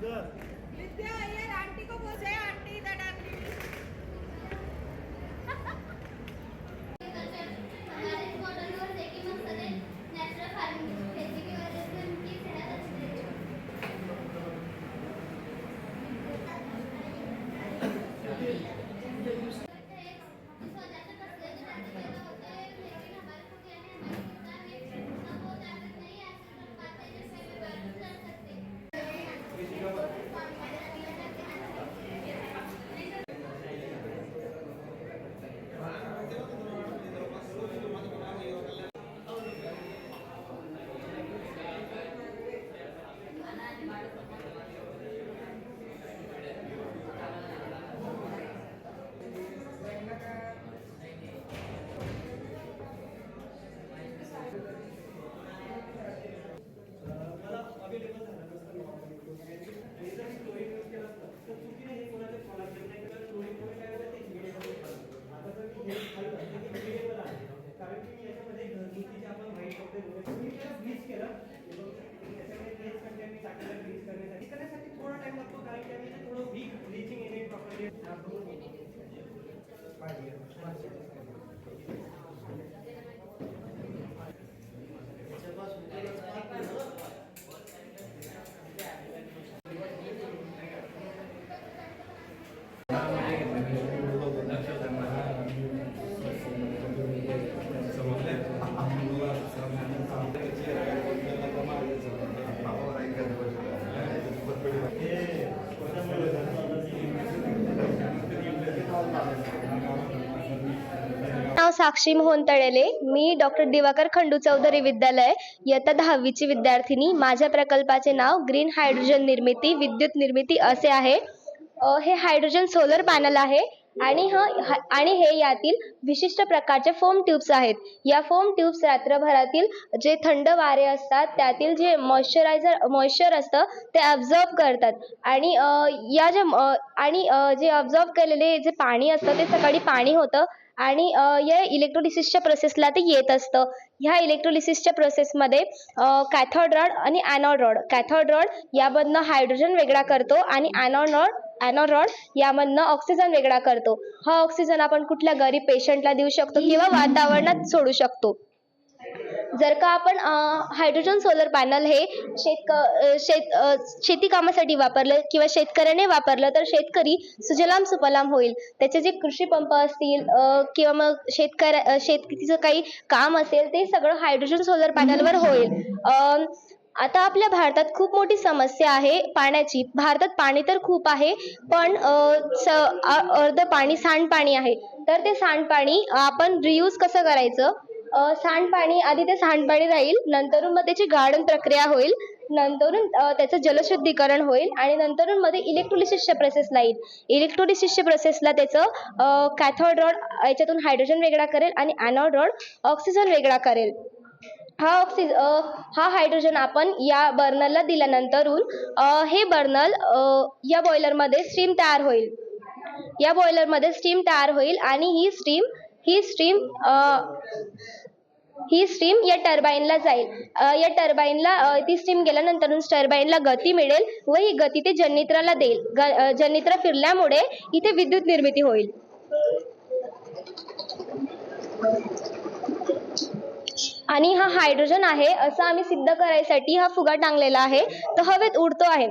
विद्या Iyer aunty को पूछे aunty इधर डाली हमारे मॉडल करण्यासाठी. करण्यासाठी थोडा टाइम लागतो कारण की आम्ही थोडं वीक ब्लिचिंग एजंट वापरले साक्षी मोहन तळेले. मी डॉक्टर दिवाकर खंडू चौधरी विद्यालय इयत्ता दहावीची विद्यार्थिनी. माझ्या प्रकल्पाचे नाव ग्रीन हायड्रोजन निर्मिती विद्युत निर्मिती असे आहे. हे हायड्रोजन सोलर पॅनल आहे आणि हा आणि हे यातील विशिष्ट प्रकारचे फोम ट्यूब्स आहेत. या फोम ट्यूब्स रात्रभरातील जे थंड वारे असतात त्यातील जे मॉइश्चरायझर मॉइश्चर असतं ते अब्झॉर्ब करतात. आणि या ज्या आणि जे अब्झॉर्ब केलेले जे पाणी असतं ते सकाळी पाणी होतं. आणि या इलेक्ट्रोलिसिसच्या प्रोसेसला ते येत असतं. ह्या इलेक्ट्रोलिसिसच्या प्रोसेसमध्ये कॅथॉड रॉड आणि ॲनोड रॉड कॅथॉड रॉड यामधनं हायड्रोजन वेगळा करतो आणि ॲनोड रॉड ॲनोड रॉड यामधनं ऑक्सिजन वेगळा करतो. हा ऑक्सिजन आपण कुठल्या गरीब पेशंटला देऊ शकतो किंवा वातावरणात सोडू शकतो. जर का आपण हायड्रोजन सोलर पॅनल हे शेतक शेत शेती कामासाठी वापरलं किंवा शेतकऱ्याने वापरलं तर शेतकरी सुजलाम सुफलाम होईल. त्याचे जे कृषी पंप असतील किंवा मग शेतकऱ्या शेतीचं काही काम असेल ते सगळं हायड्रोजन सोलर पॅनलवर होईल. अ, आता आपल्या भारतात खूप मोठी समस्या आहे पाण्याची. भारतात पाणी तर खूप आहे पण अर्ध पाणी सांडपाणी आहे. तर ते सांडपाणी आपण रियूज कसं करायचं? सांडपाणी आधी ते सांडपाणी राहील नंतरून मग त्याची गाळण प्रक्रिया होईल नंतरून त्याचं जलशुद्धीकरण होईल आणि नंतरून मध्ये इलेक्ट्रोलिसिसच्या प्रोसेसला येईल. इलेक्ट्रोलिसिसच्या प्रोसेसला त्याचं कॅथॉड रॉड याच्यातून हायड्रोजन वेगळा करेल आणि ॲनोड रॉड ऑक्सिजन वेगळा करेल. हा ऑक्सिज हा हायड्रोजन आपण या बर्नरला दिल्यानंतरून हे बर्नल या बॉयलरमध्ये स्टीम तयार होईल. या बॉयलरमध्ये स्टीम तयार होईल आणि ही स्टीम ही स्ट्रीम ही स्ट्रीम या टर्बाईनला जाईल. या टर्बाईनला ती स्ट्रीम गेल्यानंतर टर्बाईनला गती मिळेल व ही गती ते जनित्राला देईल. ग- जनित्र फिरल्यामुळे इथे विद्युत निर्मिती होईल. आणि हा हायड्रोजन आहे असं आम्ही सिद्ध करायसाठी हा फुगा टांगलेला आहे. तर हवेत उडतो आहे.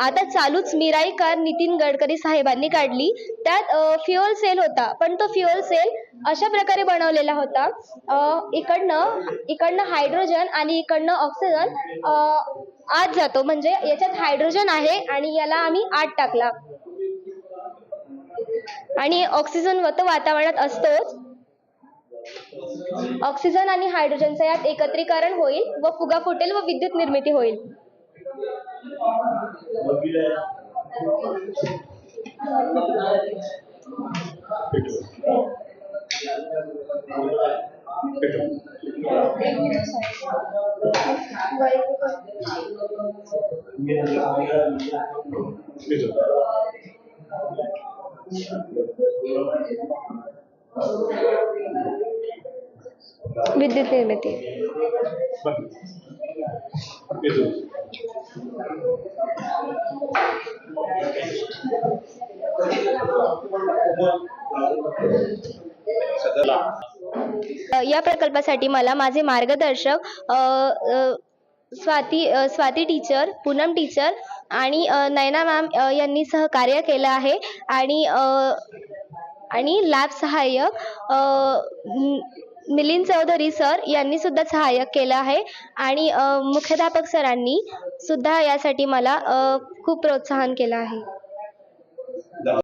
आता चालूच मिराई कार नितीन गडकरी साहेबांनी काढली. त्यात फ्युअल सेल होता. पण तो फ्युअल सेल अशा प्रकारे बनवलेला होता. इकडनं इकडनं हायड्रोजन आणि इकडनं ऑक्सिजन आत जातो. म्हणजे याच्यात हायड्रोजन आहे आणि याला आम्ही आत टाकला. आणि ऑक्सिजन व तो वातावरणात असतोच. ऑक्सिजन आणि हायड्रोजनचा यात एकत्रीकरण होईल व फुगा फुटेल व विद्युत निर्मिती होईल. विद्युत निर्मिती. या प्रकल्पासाठी मला माझे मार्गदर्शक स्वाती स्वाती टीचर पूनम टीचर आणि नयना मॅम यांनी सहकार्य केलं आहे. आणि आणि लॅब सहाय्यक मिलिंद चौधरी सर यांनी सुद्धा सहाय्य केलं आहे. आणि मुख्याध्यापक सरांनी सुद्धा यासाठी मला खूप प्रोत्साहन केलं आहे.